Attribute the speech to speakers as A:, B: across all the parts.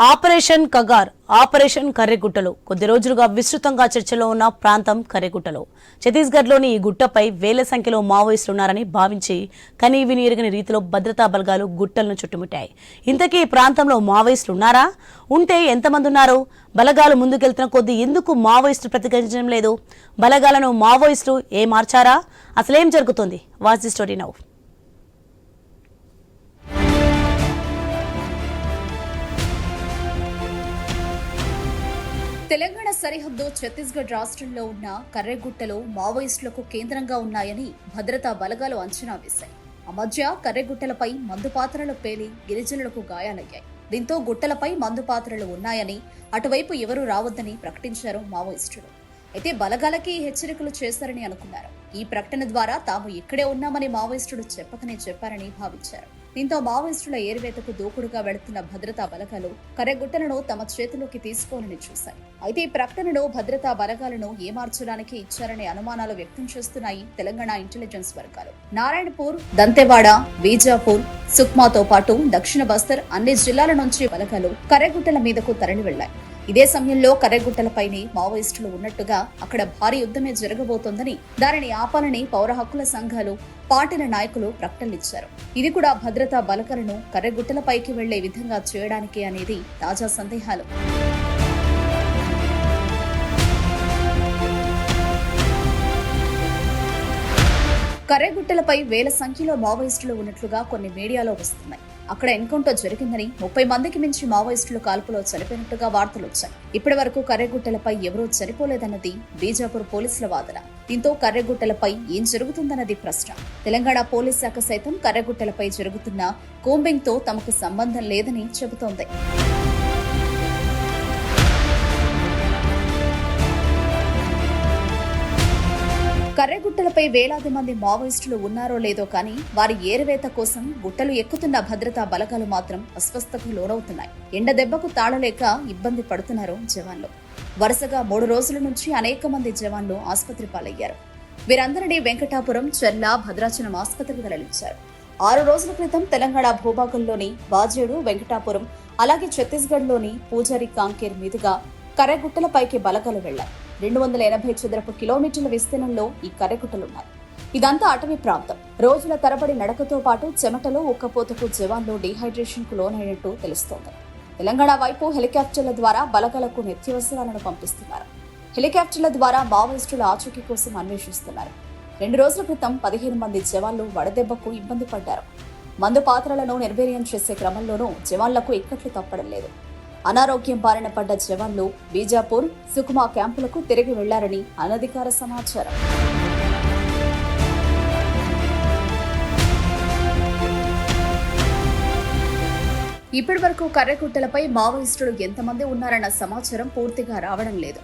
A: Operation Kagar operation కర్రెగుట్టలో. కొద్ది రోజులుగా విస్తృతంగా చర్చలో ఉన్న ప్రాంతం కర్రెగుట్టలో. ఛత్తీస్గఢ్లోని ఈ గుట్టపై వేల సంఖ్యలో మావోయిస్టులు ఉన్నారని భావించి కనీవిని ఎరగని రీతిలో భద్రతా బలగాలు గుట్టలను చుట్టుముట్టాయి. ఇంతకీ ఈ ప్రాంతంలో మావోయిస్టులు ఉన్నారా? ఉంటే ఎంతమంది ఉన్నారు? బలగాలు ముందుకెళ్తున్న కొద్దీ ఎందుకు మావోయిస్టులు ప్రతిఘటించడం లేదు? బలగాలను మావోయిస్టులు ఏ మార్చారా? అసలేం జరుగుతుంది? Watch the story now.
B: Telangana సరిహద్దు ఛత్తీస్గఢ్ రాష్ట్రంలో ఉన్న కర్రెగుట్టలో మావోయిస్టులకు కేంద్రంగా ఉన్నాయని భద్రతా బలగాలు అంచనా వేశాయి. ఆ మధ్య కర్రెగుట్టలపై మందు పాత్రలు పేలి గిరిజనులకు గాయాలయ్యాయి. దీంతో గుట్టలపై మందు పాత్రలు ఉన్నాయని అటువైపు ఎవరూ రావద్దని ప్రకటించారు మావోయిస్టులు. అయితే బలగాలకి హెచ్చరికలు చేశారని అనుకున్నారు. ఈ ప్రకటన ద్వారా తాము ఇక్కడే ఉన్నామని మావోయిస్టులు చెప్పకనే చెప్పారని భావించారు. దీంతో మావోయిస్టుల ఏరివేతకు దూకుడుగా వెళుతున్న భద్రతా బలగాలు కర్రగుట్టలను తమ చేతిలోకి తీసుకోవాలని చూశాయి. అయితే ఈ ప్రకటనను భద్రతా బలగాలను ఏమార్చడానికి ఇచ్చారనే అనుమానాలు వ్యక్తం చేస్తున్నాయి తెలంగాణ ఇంటెలిజెన్స్ వర్గాలు. నారాయణపూర్ దంతెవాడ బీజాపూర్ సుక్మాతో పాటు దక్షిణ బస్తర్ అన్ని జిల్లాల నుంచి బలగాలు కర్రగుట్టల మీదకు తరలి వెళ్ళాయి ఇదే సమయంలో కర్రగుట్టలపైనే మావోయిస్టులు ఉన్నట్టుగా అక్కడ భారీ యుద్ధమే జరగబోతోందని దానిని ఆపాలని పౌర హక్కుల సంఘాలు పార్టీల నాయకులు ప్రకటనలిచ్చారు. ఇది కూడా భద్రతా బలకలను కర్రగుట్టలపైకి వెళ్ళే విధంగా చేయడానికే అనేది తాజా సందేహాలు. కర్రగుట్టలపై వేల సంఖ్యలో మావోయిస్టులు ఉన్నట్లుగా కొన్ని మీడియాలో వస్తున్నాయి. అక్కడ ఎన్కౌంటర్ జరిగిందని ముప్పై మందికి మించి మావోయిస్టులు కాల్పులో చనిపోయినట్టుగా వార్తలు వచ్చాయి. ఇప్పటి వరకు కర్రెగుట్టలపై ఎవరూ చనిపోలేదన్నది బీజాపూర్ పోలీసుల వాదన. దీంతో కర్రెగుట్టలపై ఏం జరుగుతుందన్నది ప్రశ్న. తెలంగాణ పోలీస్ శాఖ సైతం కర్రెగుట్టలపై జరుగుతున్న కోంబింగ్తో తమకు సంబంధం లేదని చెబుతోంది. కర్రెగుట్టలపై వేలాది మంది మావోయిస్టులు ఉన్నారో లేదో కానీ వారి ఏరువేత కోసం గుట్టలు ఎక్కుతున్న భద్రతా బలగాలు మాత్రం అస్వస్థకు లోనవుతున్నాయి. ఎండ దెబ్బకు తాళలేక ఇబ్బంది పడుతున్నారు జవాన్లు. వరుసగా మూడు రోజుల నుంచి అనేక మంది జవాన్లు ఆసుపత్రి పాలయ్యారు. వీరందరినీ వెంకటాపురం చెర్ల భద్రాచలం ఆసుపత్రికి తరలించారు. ఆరు రోజుల క్రితం తెలంగాణ భూభాగంలోని బాజేడు వెంకటాపురం అలాగే ఛత్తీస్గఢ్లోని పూజారి కాంకేర్ మీదుగా కర్రెగుట్టలపైకి బలగాలు వెళ్ళాయి రెండు వందల ఎనభై చదరపు కిలోమీటర్ల విస్తీర్ణంలో ఈ కర్రెగుట్టలున్నాయి ఇదంతా అటవీ ప్రాంతం. రోజుల తరబడి నడకతో పాటు చెమటలో ఉక్కపోతకు జవాన్లు డీహైడ్రేషన్కు లోనైనట్టు తెలుస్తోంది. తెలంగాణ వైపు హెలికాప్టర్ల ద్వారా బలగలకు నిత్యవసరాలను పంపిస్తున్నారు. హెలికాప్టర్ల ద్వారా మావోయిస్టుల ఆచూకీ కోసం అన్వేషిస్తున్నారు. రెండు రోజుల క్రితం పదిహేను మంది జవాన్లు వడదెబ్బకు ఇబ్బంది పడ్డారు. మందు పాత్రలను నిర్వీర్యం చేసే క్రమంలోనూ జవాన్లకు ఇక్కట్లు తప్పడం లేదు. అనారోగ్యం బారిన పడ్డ జవాన్లు బీజాపూర్ సుకుమా క్యాంపులకు తిరిగి వెళ్ళారని అనధికార సమాచారం. ఇప్పటి వరకు కర్రకుట్టలపై మావోయిస్టులు ఎంతమంది ఉన్నారన్న సమాచారం పూర్తిగా రావడం లేదు.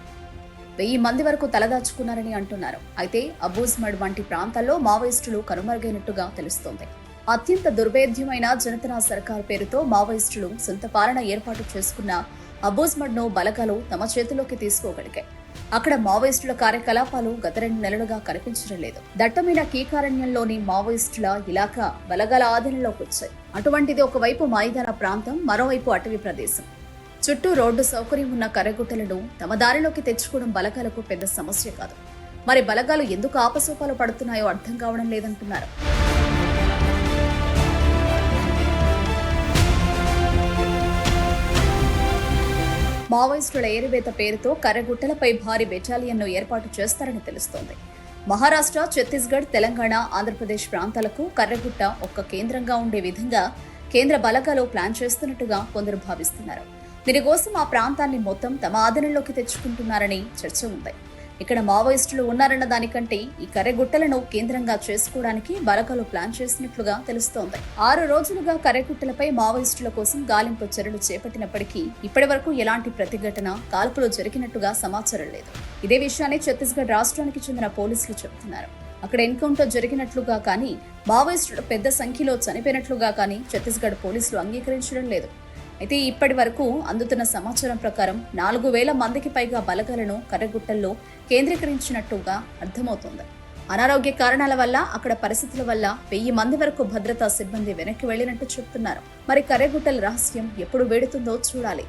B: వెయ్యి మంది వరకు తలదాచుకున్నారని అంటున్నారు. అయితే అబూజ్మడ్ వంటి ప్రాంతాల్లో మావోయిస్టులు కనుమరుగైనట్టుగా తెలుస్తోంది. అత్యంత దుర్భేద్యమైన జనతనా సర్కార్ పేరుతో మావోయిస్టులు సొంత పాలన ఏర్పాటు చేసుకున్న అబూజ్మడ్ను బలగాలు తమ చేతిలోకి తీసుకోగలిగాయి. అక్కడ మావోయిస్టుల కార్యకలాపాలు గత రెండు నెలలుగా కనిపించడం లేదు. దట్టమైన కీకారణ్యంలోని మావోయిస్టుల ఇలాకా బలగాల ఆధీనంలోకి వచ్చాయి. అటువంటిది ఒకవైపు మైదాన ప్రాంతం మరోవైపు అటవీ ప్రదేశం. చుట్టూ రోడ్డు సౌకర్యం ఉన్న కర్రగుట్టలను తమ దారిలోకి తెచ్చుకోవడం బలగాలకు పెద్ద సమస్య కాదు. మరి బలగాలు ఎందుకు ఆపసోపాలు పడుతున్నాయో అర్థం కావడం లేదంటున్నారు. మావోయిస్టుల ఏరివేత పేరుతో కర్రగుట్టలపై భారీ బెటాలియన్ను ఏర్పాటు చేస్తారని తెలుస్తోంది. మహారాష్ట్ర ఛత్తీస్గఢ్ తెలంగాణ ఆంధ్రప్రదేశ్ ప్రాంతాలకు కర్రగుట్ట ఒక్క కేంద్రంగా ఉండే విధంగా కేంద్ర బలగాలు ప్లాన్ చేస్తున్నట్టుగా కొందరు భావిస్తున్నారు. దీనికోసం ఆ ప్రాంతాన్ని మొత్తం తమ ఆధీనంలోకి తెచ్చుకుంటున్నారని చర్చ ఉంది. ఇక్కడ మావోయిస్టులు ఉన్నారన్న దానికంటే ఈ కరెగుట్టలను కేంద్రంగా చేసుకోవడానికి బలగాలు ప్లాన్ చేసినట్లుగా తెలుస్తోంది. ఆరు రోజులుగా కరెగుట్టలపై మావోయిస్టుల కోసం గాలింపు చర్యలు చేపట్టినప్పటికీ ఇప్పటి వరకు ఎలాంటి ప్రతిఘటన కాల్పులు జరిగినట్టుగా సమాచారం లేదు. ఇదే విషయాన్ని ఛత్తీస్గఢ్ రాష్ట్రానికి చెందిన పోలీసులు చెబుతున్నారు. అక్కడ ఎన్కౌంటర్ జరిగినట్లుగా కానీ మావోయిస్టులు పెద్ద సంఖ్యలో చనిపోయినట్లుగా కానీ ఛత్తీస్గఢ్ పోలీసులు అంగీకరించడం లేదు. అయితే ఇప్పటి వరకు అందుతున్న సమాచారం ప్రకారం నాలుగు వేల మందికి పైగా బలగాలను కర్రగుట్టల్లో కేంద్రీకరించినట్టుగా అర్థమవుతోంది. అనారోగ్య కారణాల వల్ల అక్కడ పరిస్థితుల వల్ల వెయ్యి మంది వరకు భద్రతా సిబ్బంది వెనక్కి వెళ్ళినట్టు చెప్తున్నారు. మరి కర్రగుట్టల రహస్యం ఎప్పుడు వేడుతుందో చూడాలి.